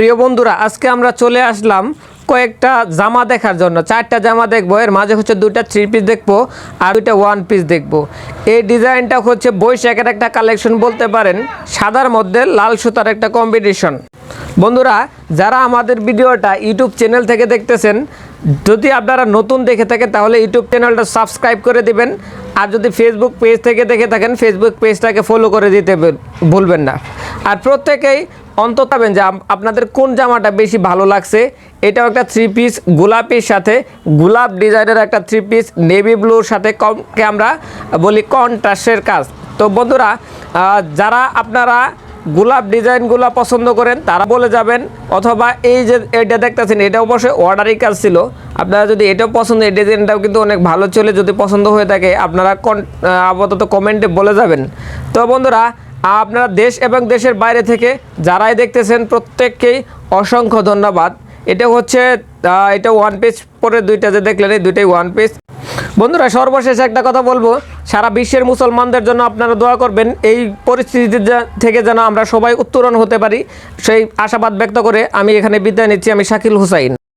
প্রিয় বন্ধুরা, আজকে আমরা চলে আসলাম কয়েকটা জামা দেখার জন্য। চারটা জামা দেখব, এর মাঝে হচ্ছে দুইটা থ্রি পিস দেখব আর দুইটা ওয়ান পিস দেখব। এই ডিজাইনটা হচ্ছে বৈশাখের একটা কালেকশন বলতে পারেন, সাদার মধ্যে লাল সুতার একটা কম্বিনেশন বন্ধুরা, যারা আমাদের ভিডিওটা ইউটিউব চ্যানেল থেকে দেখতেছেন, যদি আপনারা নতুন দেখে থাকেন, তাহলে ইউটিউব চ্যানেলটা সাবস্ক্রাইব করে দিবেন। আর যদি ফেসবুক পেজ থেকে দেখে থাকেন ফেসবুক পেজটাকে ফলো করে দিতে ভুল- ভুলবেন না। আর প্রত্যেকেই অন্তত পাবেন যে আপনাদের কোন জামাটা বেশি ভালো লাগছে? এটাও একটা থ্রি পিস গোলাপির সাথে, গোলাপ ডিজাইনের একটা থ্রি পিস নেভি ব্লুর সাথে কমকে আমরা বলি কন্ট্রাস্টের কাজ। তো বন্ধুরা যারা আপনারা গোলাপ ডিজাইনগুলো পছন্দ করেন, তারা বলে যাবেন, অথবা এই যে এটা দেখতেছেন, এটা অবশ্যই অর্ডারই কাজ ছিল। আপনারা যদি এটাও পছন্দ, এই ডিজাইনটাও কিন্তু অনেক ভালো চলে যদি পছন্দ হয়ে থাকে, আপনারা কন- আপাতত কমেন্টে বলে যাবেন। তো বন্ধুরা আপনারা দেশ এবং দেশের বাইরে থেকে যারাই দেখতেছেন প্রত্যেককেই অসংখ্য ধন্যবাদ। এটা হচ্ছে এটা ওয়ান পিস পরে দুইটা যে দেখলেন, এই দুইটাই ওয়ান পিস বন্ধুরা, সর্বশেষ একটা কথা বলব, সারা বিশ্বের মুসলমানদের জন্য আপনারা দোয়া করবেন, এই পরিস্থিতি থেকে যেন আমরা সবাই উত্তরণ হতে পারি। সেই আশাবাদ ব্যক্ত করে আমি এখানে বিদায় নিচ্ছি, আমি শাকিল হুসাইন।